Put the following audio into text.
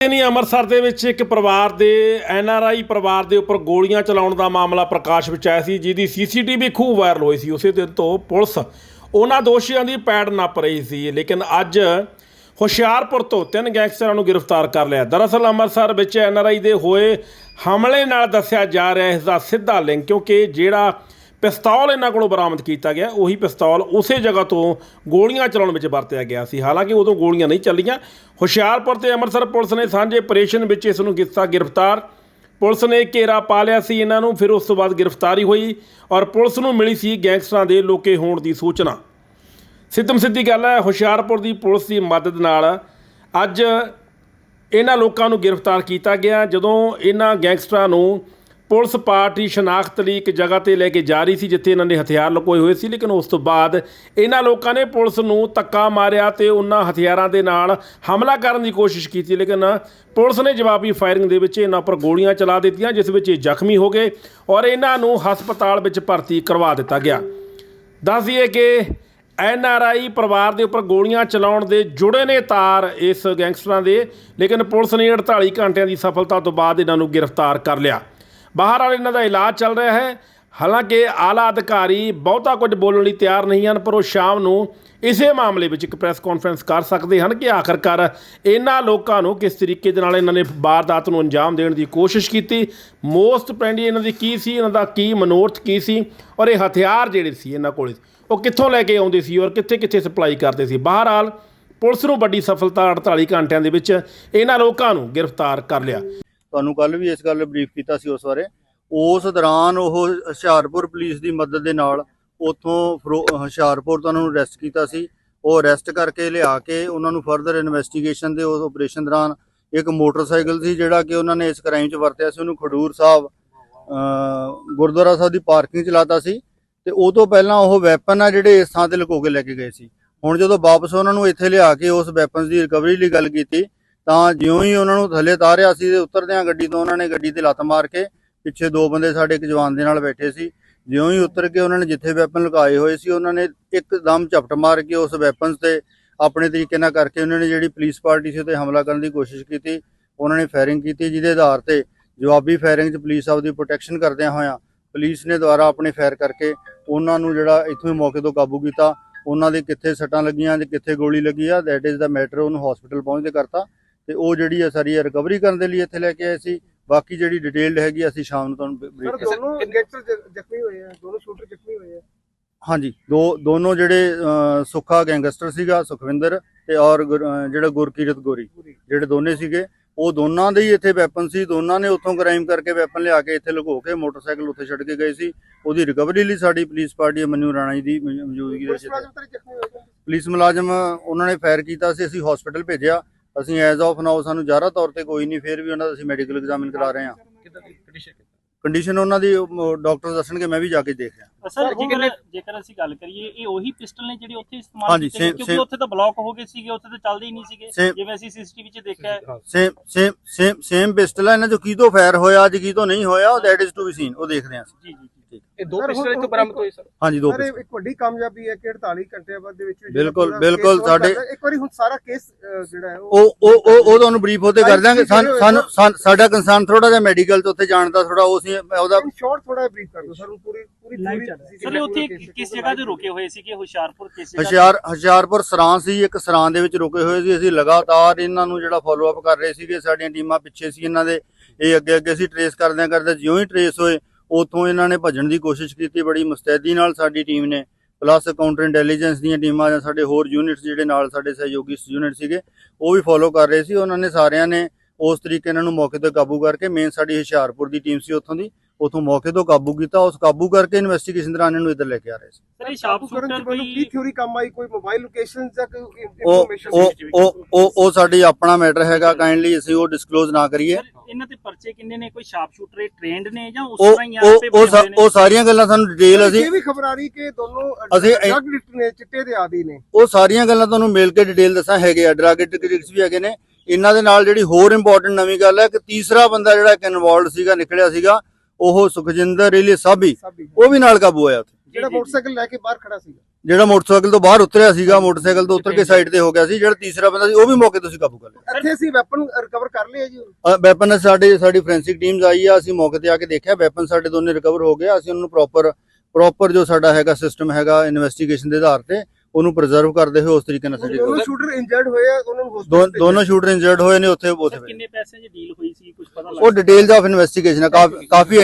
ਨਹੀਂ ਅੰਮ੍ਰਿਤਸਰ ਦੇ ਵਿੱਚ ਇੱਕ ਪਰਿਵਾਰ ਦੇ, ਐਨ ਆਰ ਆਈ ਪਰਿਵਾਰ ਦੇ ਉੱਪਰ ਗੋਲੀਆਂ ਚਲਾਉਣ ਦਾ ਮਾਮਲਾ ਪ੍ਰਕਾਸ਼ ਵਿੱਚ ਆਇਆ ਸੀ, ਜਿਹਦੀ ਸੀਸੀਟੀਵੀ ਖੂਬ ਵਾਇਰਲ ਹੋਈ ਸੀ। ਉਸੇ ਦਿਨ ਤੋਂ ਪੁਲਿਸ ਉਹਨਾਂ ਦੋਸ਼ੀਆਂ ਦੀ ਪੈੜ ਨੱਪ ਰਹੀ ਸੀ, ਲੇਕਿਨ ਅੱਜ ਹੁਸ਼ਿਆਰਪੁਰ ਤੋਂ ਤਿੰਨ ਗੈਂਗਸਟਰਾਂ ਨੂੰ ਗ੍ਰਿਫਤਾਰ ਕਰ ਲਿਆ। ਦਰਅਸਲ ਅੰਮ੍ਰਿਤਸਰ ਵਿੱਚ ਐਨ ਆਰ ਆਈ ਦੇ ਹੋਏ ਹਮਲੇ ਨਾਲ ਦੱਸਿਆ ਜਾ ਰਿਹਾ ਇਸ ਦਾ ਸਿੱਧਾ ਲਿੰਕ, ਕਿਉਂਕਿ ਜਿਹੜਾ ਪਿਸਤੌਲ ਇਹਨਾਂ ਕੋਲੋਂ ਬਰਾਮਦ ਕੀਤਾ ਗਿਆ। ਉਹੀ ਪਿਸਤੌਲ ਉਸੇ ਜਗ੍ਹਾ ਤੋਂ ਗੋਲੀਆਂ ਚਲਾਉਣ ਵਿੱਚ ਵਰਤਿਆ ਗਿਆ ਸੀ। ਹਾਲਾਂਕਿ ਉਦੋਂ ਗੋਲੀਆਂ ਨਹੀਂ ਚੱਲੀਆਂ। ਹੁਸ਼ਿਆਰਪੁਰ ਤੇ ਅੰਮ੍ਰਿਤਸਰ ਪੁਲਿਸ ਨੇ ਸਾਂਝੇ ਆਪਰੇਸ਼ਨ ਵਿੱਚ ਇਸ ਨੂੰ ਕੀਤਾ ਗ੍ਰਿਫਤਾਰ। ਪੁਲਿਸ ਨੇ ਘੇਰਾ ਪਾ ਲਿਆ ਸੀ ਇਹਨਾਂ ਨੂੰ, ਫਿਰ ਉਸ ਤੋਂ ਬਾਅਦ ਗ੍ਰਿਫਤਾਰੀ ਹੋਈ ਔਰ ਪੁਲਿਸ ਨੂੰ ਮਿਲੀ ਸੀ ਗੈਂਗਸਟਰਾਂ ਦੇ ਲੋਕੇ ਹੋਣ ਦੀ ਸੂਚਨਾ। ਸਿੱਧਮ ਸਿੱਧੀ ਗੱਲ ਹੈ, ਹੁਸ਼ਿਆਰਪੁਰ ਦੀ ਪੁਲਿਸ ਦੀ ਮਦਦ ਨਾਲ ਅੱਜ ਇਹਨਾਂ ਲੋਕਾਂ ਨੂੰ ਗ੍ਰਿਫਤਾਰ ਕੀਤਾ ਗਿਆ। ਜਦੋਂ ਇਹਨਾਂ ਗੈਂਗਸਟਰਾਂ ਨੂੰ ਪੁਲਿਸ ਪਾਰਟੀ ਸ਼ਨਾਖਤ ਲਈ ਇੱਕ ਜਗ੍ਹਾ ਤੇ ਲੈ ਕੇ ਜਾ ਰਹੀ ਸੀ, ਜਿੱਥੇ ਇਹਨਾਂ ਨੇ ਹਥਿਆਰ ਲੁਕੋਏ ਹੋਏ ਸੀ, ਲੇਕਿਨ ਉਸ ਤੋਂ ਬਾਅਦ ਇਹਨਾਂ ਲੋਕਾਂ ਨੇ ਪੁਲਿਸ ਨੂੰ ਧੱਕਾ ਮਾਰਿਆ ਤੇ ਉਹਨਾਂ ਹਥਿਆਰਾਂ ਦੇ ਨਾਲ ਹਮਲਾ ਕਰਨ ਦੀ ਕੋਸ਼ਿਸ਼ ਕੀਤੀ, ਲੇਕਿਨ ਪੁਲਿਸ ਨੇ ਜਵਾਬੀ ਫਾਇਰਿੰਗ ਦੇ ਵਿੱਚ ਇਹਨਾਂ ਉੱਪਰ ਗੋਲੀਆਂ ਚਲਾ ਦਿੱਤੀਆਂ, ਜਿਸ ਵਿੱਚ ਇਹ ਜ਼ਖਮੀ ਹੋ ਗਏ ਔਰ ਇਹਨਾਂ ਨੂੰ ਹਸਪਤਾਲ ਵਿੱਚ ਭਰਤੀ ਕਰਵਾ ਦਿੱਤਾ ਗਿਆ। ਦੱਸ ਦਈਏ ਕਿ ਐਨ ਆਰ ਆਈ ਪਰਿਵਾਰ ਦੇ ਉੱਪਰ ਗੋਲੀਆਂ ਚਲਾਉਣ ਦੇ ਜੁੜੇ ਨੇ ਤਾਰ ਇਸ ਗੈਂਗਸਟਰਾਂ ਦੇ, ਲੇਕਿਨ ਪੁਲਿਸ ਨੇ 48 ਘੰਟਿਆਂ ਦੀ ਸਫਲਤਾ ਤੋਂ ਬਾਅਦ ਇਹਨਾਂ ਨੂੰ ਗ੍ਰਿਫਤਾਰ ਕਰ ਲਿਆ। ਬਾਹਰ ਵਾਲੇ ਇਹਨਾਂ ਦਾ ਇਲਾਜ ਚੱਲ ਰਿਹਾ ਹੈ। ਹਾਲਾਂਕਿ ਆਲਾ ਅਧਿਕਾਰੀ ਬਹੁਤਾ ਕੁਝ ਬੋਲਣ ਲਈ ਤਿਆਰ ਨਹੀਂ ਹਨ, ਪਰ ਉਹ ਸ਼ਾਮ ਨੂੰ ਇਸੇ ਮਾਮਲੇ ਵਿੱਚ ਇੱਕ ਪ੍ਰੈਸ ਕਾਨਫਰੰਸ ਕਰ ਸਕਦੇ ਹਨ ਕਿ ਆਖਰਕਾਰ ਇਹਨਾਂ ਲੋਕਾਂ ਨੂੰ ਕਿਸ ਤਰੀਕੇ ਦੇ ਨਾਲ ਇਹਨਾਂ ਨੇ ਵਾਰਦਾਤ ਨੂੰ ਅੰਜਾਮ ਦੇਣ ਦੀ ਕੋਸ਼ਿਸ਼ ਕੀਤੀ। ਮੋਸਟ ਪੈਂਡੀ ਇਹਨਾਂ ਦੀ ਕੀ ਸੀ, ਇਹਨਾਂ ਦਾ ਕੀ ਮਨੋਰਥ ਕੀ ਸੀ ਔਰ ਇਹ ਹਥਿਆਰ ਜਿਹੜੇ ਸੀ ਇਹਨਾਂ ਕੋਲ, ਉਹ ਕਿੱਥੋਂ ਲੈ ਕੇ ਆਉਂਦੇ ਸੀ ਔਰ ਕਿੱਥੇ ਕਿੱਥੇ ਸਪਲਾਈ ਕਰਦੇ ਸੀ? ਬਹਰਹਾਲ ਪੁਲਿਸ ਨੂੰ ਵੱਡੀ ਸਫਲਤਾ 48 ਘੰਟਿਆਂ ਦੇ ਵਿੱਚ ਇਹਨਾਂ ਲੋਕਾਂ ਨੂੰ ਗ੍ਰਿਫਤਾਰ ਕਰ ਲਿਆ। ਤੁਹਾਨੂੰ ਕੱਲ ਵੀ ਇਸ ਗੱਲ ਬਰੀਫ ਕੀਤਾ ਸੀ ਉਸ ਬਾਰੇ। ਉਸ ਦੌਰਾਨ ਉਹ ਹੁਸ਼ਿਆਰਪੁਰ ਪੁਲਿਸ ਦੀ ਮਦਦ ਦੇ ਨਾਲ ਉਥੋਂ ਹੁਸ਼ਿਆਰਪੁਰ ਤੋਂ ਉਹਨਾਂ ਨੂੰ ਅਰੈਸਟ ਕੀਤਾ ਸੀ। ਉਹ ਅਰੈਸਟ ਕਰਕੇ ਲਿਆ ਕੇ ਉਹਨਾਂ ਨੂੰ ਫਰਦਰ ਇਨਵੈਸਟੀਗੇਸ਼ਨ ਦੇ ਉਸ ਆਪਰੇਸ਼ਨ ਦੌਰਾਨ ਇੱਕ ਮੋਟਰਸਾਈਕਲ ਸੀ ਜਿਹੜਾ ਕਿ ਉਹਨਾਂ ਨੇ ਇਸ ਕ੍ਰਾਈਮ 'ਚ ਵਰਤਿਆ ਸੀ। ਉਹਨੂੰ ਖਡੂਰ ਸਾਹਿਬ ਗੁਰਦੁਆਰਾ ਸਾਹਿਬ ਦੀ ਪਾਰਕਿੰਗ 'ਚ ਲਾਤਾ ਸੀ ਤੇ ਉਹ ਤੋਂ ਪਹਿਲਾਂ ਉਹ ਵੈਪਨ ਆ ਜਿਹੜੇ ਇਸ ਥਾਂ ਤੇ ਲੁਕੋ ਕੇ ਲੈ ਕੇ ਗਏ ਸੀ। ਹੁਣ ਜਦੋਂ ਵਾਪਸ ਉਹਨਾਂ ਨੂੰ ਇੱਥੇ ਲਿਆ ਕੇ ਉਸ ਵੈਪਨਸ ਦੀ ਰਿਕਵਰੀ ਲਈ ਗੱਲ ਕੀਤੀ ਤਾਂ ਜਿਉਂ ਹੀ ਉਹਨਾਂ ਨੂੰ ਥੱਲੇ ਤਾਰਿਆ ਸੀ ਤੇ ਉਤਰਦਿਆਂ ਗੱਡੀ ਤੋਂ ਉਹਨਾਂ ਨੇ ਗੱਡੀ ਤੇ ਲੱਤ ਮਾਰ ਕੇ ਪਿੱਛੇ ਦੋ ਬੰਦੇ ਸਾਡੇ ਇੱਕ ਜਵਾਨ ਦੇ ਨਾਲ ਬੈਠੇ ਸੀ। ਜਿਉਂ ਹੀ ਉਤਰ ਕੇ ਉਹਨਾਂ ਨੇ ਜਿੱਥੇ ਵੈਪਨ ਲਗਾਏ ਹੋਏ ਸੀ, ਉਹਨਾਂ ਨੇ ਇੱਕਦਮ ਝਪਟ ਮਾਰ ਕੇ ਉਸ ਵੈਪਨਸ ਤੇ ਆਪਣੇ ਤਰੀਕੇ ਨਾਲ ਕਰਕੇ ਉਹਨਾਂ ਨੇ ਜਿਹੜੀ ਪੁਲਿਸ ਪਾਰਟੀ ਸੀ ਤੇ ਹਮਲਾ ਕਰਨ ਦੀ ਕੋਸ਼ਿਸ਼ ਕੀਤੀ, ਉਹਨਾਂ ਨੇ ਫਾਇਰਿੰਗ ਕੀਤੀ, ਜਿਹਦੇ ਆਧਾਰ ਤੇ ਜਵਾਬੀ ਫਾਇਰਿੰਗ 'ਚ ਪੁਲਿਸ ਆਪਦੀ ਪ੍ਰੋਟੈਕਸ਼ਨ ਕਰਦਿਆਂ ਹੋਇਆਂ ਪੁਲਿਸ ਨੇ ਦੁਆਰਾ ਆਪਣੇ ਫਾਇਰ ਕਰਕੇ ਉਹਨਾਂ ਨੂੰ ਜਿਹੜਾ ਇੱਥੋਂ ਹੀ ਮੌਕੇ ਤੋਂ ਕਾਬੂ ਕੀਤਾ। ਉਹਨਾਂ ਦੇ ਕਿੱਥੇ ਸੱਟਾਂ ਲੱਗੀਆਂ ਤੇ ਕਿੱਥੇ ਗੋਲੀ ਲੱਗੀ ਆ ਦੈਟ ਇਜ਼ ਦਾ ਮੈਟਰ ਉਹਨੂੰ ਹਸਪੀਟਲ ਪਹੁੰਚਦੇ ਕਰਤਾ। ਤੇ ਉਹ ਜਿਹੜੀ ਹੈ ਸਾਰੀ ਰਿਕਵਰੀ ਕਰਨ ਦੇ ਲਈ ਇੱਥੇ ਲੈ ਕੇ ਆਏ ਸੀ। ਬਾਕੀ ਜਿਹੜੀ ਡਿਟੇਲਡ ਹੈਗੀ ਅਸੀਂ ਸ਼ਾਮ ਨੂੰ ਤੁਹਾਨੂੰ ਬਰੀਫ ਦੋਨੋਂ ਗੈਂਗਸਟਰ ਜ਼ਖਮੀ ਹੋਏ ਆ ਦੋਨੋਂ ਸ਼ੂਟਰ ਜ਼ਖਮੀ ਹੋਏ ਆ। ਹਾਂਜੀ ਦੋ ਦੋਨੋਂ ਜਿਹੜੇ ਸੁੱਖਾ ਗੈਂਗਸਟਰ ਸੀਗਾ ਸੁਖਵਿੰਦਰ ਤੇ ਔਰ ਜਿਹੜਾ ਗੁਰਕੀਰਤ ਗੋਰੀ ਜਿਹੜੇ ਦੋਨੇ ਸੀਗੇ। ਉਹ ਦੋਨਾਂ ਦੇ ਹੀ ਇੱਥੇ ਵੈਪਨ ਸੀ। ਦੋਨਾਂ ਨੇ ਉੱਥੋਂ ਕ੍ਰਾਈਮ ਕਰਕੇ ਵੈਪਨ ਲਿਆ ਕੇ ਇੱਥੇ ਲੁਕੋ ਕੇ ਮੋਟਰਸਾਈਕਲ ਉੱਥੇ ਛੱਡ ਕੇ ਗਏ ਸੀ। ਉਹਦੀ ਰਿਕਵਰੀ ਲਈ ਸਾਡੀ ਪੁਲਿਸ ਪਾਰਟੀ ਮਨੂ ਰਾਣਾ ਜੀ ਦੀ ਮੌਜੂਦਗੀ ਦੇ ਪੁਲਿਸ ਵਿੱਚ ਪੁਲਿਸ ਮੁਲਾਜ਼ਮ ਉਹਨਾਂ ਨੇ ਫਾਇਰ ਕੀਤਾ ਸੀ ਅਸੀਂ ਹਸਪੀਟਲ ਭੇਜਿਆ। ਅਸੀਂ ਐਜ਼ ਆਫ ਨਾਓ ਸਾਨੂੰ ਜ਼ਿਆਦਾ ਤੌਰ ਤੇ ਕੋਈ ਨਹੀਂ ਫਿਰ ਵੀ ਉਹਨਾਂ ਦਾ ਅਸੀਂ ਮੈਡੀਕਲ ਐਗਜ਼ਾਮਿਨ ਕਰਾ ਰਹੇ ਹਾਂ। ਕੰਡੀਸ਼ਨ ਉਹਨਾਂ ਦੀ ਡਾਕਟਰ ਦੱਸਣਗੇ ਮੈਂ ਵੀ ਜਾ ਕੇ ਦੇਖਿਆ। ਸਰ ਜੇਕਰ ਜੇਕਰ ਅਸੀਂ ਗੱਲ ਕਰੀਏ ਇਹ ਉਹੀ ਪਿਸਟਲ ਨੇ ਜਿਹੜੇ ਉੱਥੇ ਇਸਤੇਮਾਲ ਕੀਤੇ ਨੇ, ਕਿਉਂਕਿ ਉੱਥੇ ਤਾਂ ਬਲੌਕ ਹੋ ਗਏ ਸੀਗੇ ਉੱਥੇ ਤਾਂ ਚੱਲਦੇ ਹੀ ਨਹੀਂ ਸੀਗੇ। ਜਿਵੇਂ ਅਸੀਂ ਸੀਸੀਟੀਵੀ 'ਚ ਦੇਖਿਆ ਹੈ। Same same same same pistol ਹੈ ਇਹਨਾਂ ਚੋਂ ਕੀ ਤੋਂ ਫਾਇਰ ਹੋਇਆ ਅੱਜ ਕੀ ਤੋਂ ਨਹੀਂ ਹੋਇਆ ਉਹ that is to be seen ਉਹ ਦੇਖਦੇ ਹਾਂ ਅਸੀਂ। ਜੀ ਜੀ ਜੀ। ਇਹ ਦੋ ਪਿਸਟਲ ਇੱਥੋਂ ਬਰਾਮਦ ਹੋਏ ਸਰ। ਹਾਂਜੀ ਦੋ ਸਰ ਇਹ ਪਿਸਟਲ। ਇੱਕ ਵੱਡੀ ਕਾਮਯਾਬੀ ਹੈ ਕਿ 48 ਘੰਟਿਆਂ ਬਾਅਦ ਦੇ ਵਿੱਚ ਬਿਲਕੁਲ, ਬਿਲਕੁਲ, ਸਾਡੇ- ਕਰਦਾ। ਇੱਕ ਵਾਰੀ ਹੁਣ ਸਾਰਾ ਕੇਸ ਜਿਹੜਾ ਹੈ ਉਹ ਉਹ ਉਹ ਉਹ ਤੁਹਾਨੂੰ ਬਰੀਫ ਹੋਤੇ ਕਰ ਦਾਂਗੇ। ਸਾਨੂੰ ਸਾਡਾ ਕੰਸਰਨ ਥੋੜਾ ਜਿਹਾ ਮੈਡੀਕਲ ਤੇ ਉੱਥੇ ਜਾਣ ਦਾ ਥੋੜਾ ਉਹ ਸੀ ਉਹਦਾ ਸ਼ਾਰਟ ਥੋੜਾ ਬਰੀਫ ਕਰ ਦਿਓ। ਸਰ ਪੂਰੀ ਪੂਰੀ ਲਾਈਵ ਚੱਲ ਸਰ ਉੱਥੇ ਕਿਸ ਜਗ੍ਹਾ ਤੇ ਰੁਕੇ ਹੋਏ ਸੀਗੇ ਹੁਸ਼ਿਆਰਪੁਰ ਕਿਸ ਜਗ੍ਹਾ? ਹੁਸ਼ਿਆਰ ਹੁਸ਼ਿਆਰਪੁਰ ਸਰਾਂ ਸੀ ਇੱਕ ਸਰਾਂ ਦੇ ਵਿੱਚ ਰੁਕੇ ਹੋਏ ਸੀ। ਅਸੀਂ ਲਗਾਤਾਰ ਇਹਨਾਂ ਨੂੰ ਜਿਹੜਾ ਫਾਲੋ ਅਪ ਕਰ ਰਹੇ ਸੀਗੇ ਸਾਡੀਆਂ ਟੀਮਾਂ ਪਿੱਛੇ ਸੀ ਇਹਨਾਂ ਦੇ। ਇਹ ਅੱਗੇ ਅੱਗੇ ਅਸੀਂ ਟਰੇਸ ਕਰਦਿਆਂ ਕਰਦੇ ਜਿਉਂ ਹੀ ਟਰੇਸ ਹੋਏ ਉਥੋਂ ਇਹਨਾਂ ਨੇ ਭੱਜਣ ਦੀ ਕੋਸ਼ਿਸ਼ ਕੀਤੀ ਬੜੀ ਮੁਸਤੈਦੀ ਨਾਲ ਸਾਡੀ ਟੀਮ ਨੇ ਪਲੱਸ ਕਾਊਂਟਰ ਇੰਟੈਲੀਜੈਂਸ ਦੀਆਂ ਟੀਮਾਂ ਜਾਂ ਸਾਡੇ ਹੋਰ ਯੂਨਿਟਸ ਜਿਹੜੇ ਨਾਲ ਸਾਡੇ ਸਹਿਯੋਗੀ ਯੂਨਿਟ ਸੀਗੇ ਉਹ ਵੀ ਫਾਲੋ ਕਰ ਰਹੇ ਸੀ। ਉਹਨਾਂ ਨੇ ਸਾਰਿਆਂ ਨੇ ਉਸ ਤਰੀਕੇ ਇਹਨਾਂ ਨੂੰ ਮੌਕੇ ਤੇ ਕਾਬੂ ਕਰਕੇ ਮੇਨ ਸਾਡੀ ਹੁਸ਼ਿਆਰਪੁਰ ਦੀ ਟੀਮ ਸੀ ਉੱਥੋਂ ਦੀ ਉਥੋਂ ਮੌਕੇ ਤੋਂ ਕਾਬੂ ਕੀਤਾ। ਉਸ ਕਾਬੂ ਕਰਕੇ ਇਨਵੈਸਟੀਗੇਸ਼ਨ ਦੌਰਾਨ ਇਹਨੂੰ ਇੱਧਰ ਲੈ ਕੇ ਆ ਰਹੇ ਸੀ। ਸਰ ਇਹ ਸ਼ਾਰਪ ਕਰਨ ਸ਼ੂਟਰ ਮੈਨੂੰ ਕੀ ਕੋਈ ਥਿਊਰੀ ਕੰਮ ਆਈ? ਕੋਈ ਮੋਬਾਈਲ ਲੋਕੇਸ਼ਨ ਜਾਂ ਕੋਈ ਇਨਫੋਰਮੇਸ਼ਨ ਉਹ ਉਹ ਉਹ ਸਾਡੀ ਆਪਣਾ ਮੈਟਰ ਹੈਗਾ ਕਾਈਂਡਲੀ ਅਸੀਂ ਉਹ ਡਿਸਕਲੋਜ਼ ਨਾ ਕਰੀਏ। ਇਹਨਾਂ ਤੇ ਪਰਚੇ ਕਿੰਨੇ ਨੇ? ਕੋਈ ਸ਼ਾਰਪ ਸ਼ੂਟਰ ਟ੍ਰੇਨਡ ਨੇ ਜਾਂ ਉਸ ਤਰ੍ਹਾਂ ਹੀ ਆਪੇ ਉਹ ਸਾ- ਉਹ ਸਾਰੀਆਂ ਗੱਲਾਂ ਸਾਨੂੰ ਡਿਟੇਲ ਅਸੀਂ ਇਹ ਵੀ ਖਬਰ ਆ ਰਹੀ ਕਿ ਦੋਨੋਂ ਅਸੀਂ- ਡਰਗ ਐਡਿਕਟ ਨੇ ਚਿੱਟੇ ਦੇ ਆਦੀ ਨੇ। ਉਹ ਸਾਰੀਆਂ ਗੱਲਾਂ ਤੁਹਾਨੂੰ ਮਿਲ ਕੇ ਡਿਟੇਲ ਦੱਸਾਂ ਹੈਗੇ ਆ ਡਰਗ ਐਡਿਕਟਸ ਵੀ ਹੈਗੇ ਨੇ ਇਹਨਾਂ ਦੇ ਨਾਲ ਜਿਹੜੀ ਹੋਰ ਇੰਪੋਰਟੈਂਟ ਨਵੀਂ ਗੱਲ ਹੈ ਕਿ ਤੀਸਰਾ ਬੰਦਾ ਜਿਹੜਾ ਇਨਵੋਲਡ ਸੀਗਾ ਨਿਕਲਿਆ ਸੀਗਾ ਉਹ ਸੁਖਜਿੰਦਰ ਰੀਲੀ ਸਾਬੀ ਸਭ ਹੀ। ਉਹ ਵੀ ਨਾਲ ਕਾਬੂ ਹੋਇਆ ਉੱਥੇ। ਜਿਹੜਾ ਮੋਟਰਸਾਈਕਲ ਲੈ ਕੇ ਬਾਹਰ ਖੜਾ ਸੀਗਾ। ਜਿਹੜਾ ਮੋਟਰਸਾਈਕਲ ਤੋਂ ਬਾਹਰ ਉਤਰਿਆ ਸੀਗਾ ਮੋਟਰਸਾਈਕਲ ਤੋਂ ਉਤਰ ਕੇ ਸਾਈਡ ਤੇ ਹੋ ਗਿਆ ਸੀ ਜਿਹੜਾ ਤੀਸਰਾ ਬੰਦਾ ਸੀ ਉਹ ਵੀ ਮੌਕੇ ਤੋਂ ਕਾਬੂ ਕਰ ਲਿਆ। ਇੱਥੇ ਅਸੀਂ ਵੈਪਨ ਰਿਕਵਰ ਕਰ ਲਿਆ ਜੀ। ਵੈਪਨ ਸਾਡੇ ਸਾਡੀ ਫੋਰੈਂਸਿਕ ਟੀਮਸ ਆਈ ਆ ਅਸੀਂ ਮੌਕੇ ਤੇ ਆ ਕੇ ਦੇਖਿਆ ਵੈਪਨ ਸਾਡੇ ਦੋਨੇ ਰਿਕਵਰ ਹੋ ਗਏ ਅਸੀਂ ਉਹਨਾਂ ਨੂੰ ਪ੍ਰੋਪਰ ਪ੍ਰੋਪਰ ਜੋ ਸਾਡਾ ਹੈਗਾ ਸਿਸਟਮ ਹੈਗਾ ਇਨਵੈਸਟੀਗੇਸ਼ਨ ਦੇ ਆਧਾਰ ਤੇ ਉਹਨੂੰ ਪ੍ਰੀਜ਼ਰਵ ਕਰਦੇ ਹੋਏ ਉਸ ਤਰੀਕੇ ਨਾਲ ਸਾਡੀ ਦੋਨੋਂ ਸ਼ੂਟਰ ਇੰਜਰਡ ਹੋਏ ਆ ਉਹਨਾਂ ਨੂੰ ਦੋ- hospital ਦੋਨੋਂ ਸ਼ੂਟਰ ਇੰਜਰਡ ਹੋਏ ਨੇ ਉੱਥੇ ਉੱਥੇ ਕਿੰਨੇ ਪੈਸੇ ਦੀ ਡੀਲ ਹੋਈ ਸੀ ਕੁਝ ਪਤਾ ਉਹ ਲੱਗਾ ਡਿਟੇਲਸ ਆਫ ਇਨਵੈਸਟੀਗੇਸ਼ਨ ਆ ਕਾਫੀ